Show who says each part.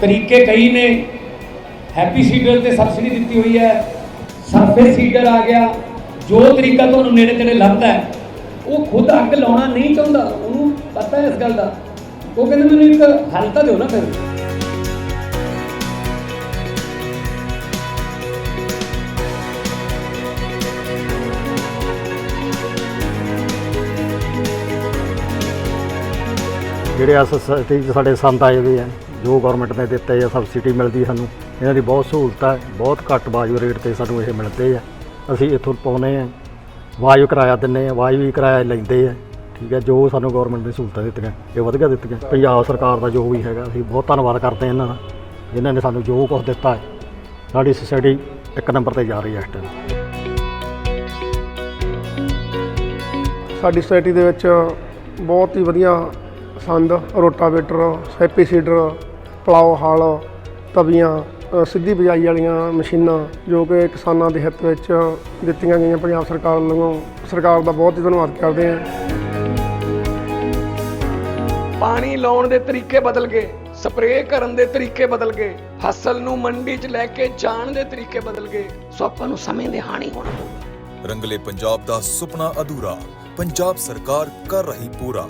Speaker 1: ਤਰੀਕੇ ਕਈ ਨੇ। ਹੈਪੀ ਸੀਡਰ ਤੇ ਸਬਸਿਡੀ ਦਿੱਤੀ ਹੋਈ ਹੈ। ਸਰਫੇ ਸੀਡਰ ਆ ਗਿਆ। ਜੋ ਤਰੀਕਾ ਤੁਹਾਨੂੰ ਨੇੜੇ ਤੇੜੇ ਲੱਭਦਾ ਹੈ, ਉਹ ਖੁਦ ਅੱਗ ਲਾਉਣਾ ਨਹੀਂ ਚਾਹੁੰਦਾ। ਉਹਨੂੰ ਪਤਾ ਹੈ ਇਸ ਗੱਲ ਦਾ। ਉਹ ਕਹਿੰਦੇ ਮੈਨੂੰ ਇੱਕ ਹੱਲ ਤਾਂ ਦਿਓ ਨਾ ਫਿਰ।
Speaker 2: ਜਿਹੜੇ ਆ ਸੋਸਾਇਟੀ ਸਾਡੇ ਸੰਤ ਆਏ ਹੋਏ ਆ। ਜੋ ਗਵਰਨਮੈਂਟ ਨੇ ਦਿੱਤੇ ਆ ਸਬਸਿਡੀ ਮਿਲਦੀ ਸਾਨੂੰ। ਇਹਨਾਂ ਦੀ ਬਹੁਤ ਸਹੂਲਤ ਹੈ ਬਹੁਤ ਘੱਟ ਵਾਜਬ ਰੇਟ ਤੇ ਸਾਨੂੰ ਇਹ ਮਿਲਦੇ ਆ। ਅਸੀਂ ਇੱਥੋਂ ਪਾਉਨੇ ਆ ਵਾਜਬ ਕਿਰਾਇਆ ਦਿੰਨੇ ਆ, ਵਾਜੂ ਵੀ ਕਿਰਾਇਆ ਲੈਂਦੇ ਆ। ਠੀਕ ਹੈ ਜੋ ਸਾਨੂੰ ਗਵਰਨਮੈਂਟ ਨੇ ਸਹੂਲਤਾਂ ਦਿੱਤੀਆਂ, ਇਹ ਵਧੀਆ ਦਿੱਤੀਆਂ। ਪੰਜਾਬ ਸਰਕਾਰ ਦਾ ਜੋ ਵੀ ਹੈਗਾ, ਅਸੀਂ ਬਹੁਤ ਧੰਨਵਾਦ ਕਰਦੇ ਹਾਂ ਇਹਨਾਂ ਦਾ, ਜਿਨ੍ਹਾਂ ਨੇ ਸਾਨੂੰ ਜੋ ਕੁਝ ਦਿੱਤਾ ਹੈ। ਸਾਡੀ ਸੋਸਾਇਟੀ ਇੱਕ ਨੰਬਰ ਤੇ ਜਾ ਰਹੀ ਹੈ ਇਸ ਟਾਈਮ
Speaker 3: ਸਾਡੀ ਸੋਸਾਇਟੀ ਦੇ ਵਿੱਚ ਬਹੁਤ ਹੀ ਵਧੀਆ ਸੰਦ ਰੋਟਾਵੇਟਰ ਸੈਪੀ ਸੀਡਰ ਪਲਾਓ ਹਲ ਤਵੀਆਂ ਸਿੱਧੀ ਬਿਜਾਈ ਵਾਲੀਆਂ ਮਸ਼ੀਨਾਂ ਜੋ ਕਿ ਕਿਸਾਨਾਂ ਦੇ ਹਿੱਤ ਵਿੱਚ ਦਿੱਤੀਆਂ ਗਈਆਂ ਪੰਜਾਬ ਸਰਕਾਰ ਵੱਲੋਂ। ਸਰਕਾਰ ਦਾ ਬਹੁਤ ਹੀ ਧੰਨਵਾਦ ਕਰਦੇ ਹਾਂ।
Speaker 4: ਪਾਣੀ ਲਾਉਣ ਦੇ ਤਰੀਕੇ ਬਦਲ ਗਏ ਸਪਰੇਅ ਕਰਨ ਦੇ ਤਰੀਕੇ ਬਦਲ ਗਏ ਫਸਲ ਨੂੰ ਮੰਡੀ 'ਚ ਲੈ ਕੇ ਜਾਣ ਦੇ ਤਰੀਕੇ ਬਦਲ ਗਏ ਸੋ ਆਪਾਂ ਨੂੰ ਸਮੇਂ ਦੇ ਹਾਣੀ ਹੋਣਾ ਪਊਗਾ
Speaker 5: ਰੰਗਲੇ ਪੰਜਾਬ ਦਾ ਸੁਪਨਾ ਅਧੂਰਾ ਪੰਜਾਬ ਸਰਕਾਰ ਕਰ ਰਹੀ ਪੂਰਾ।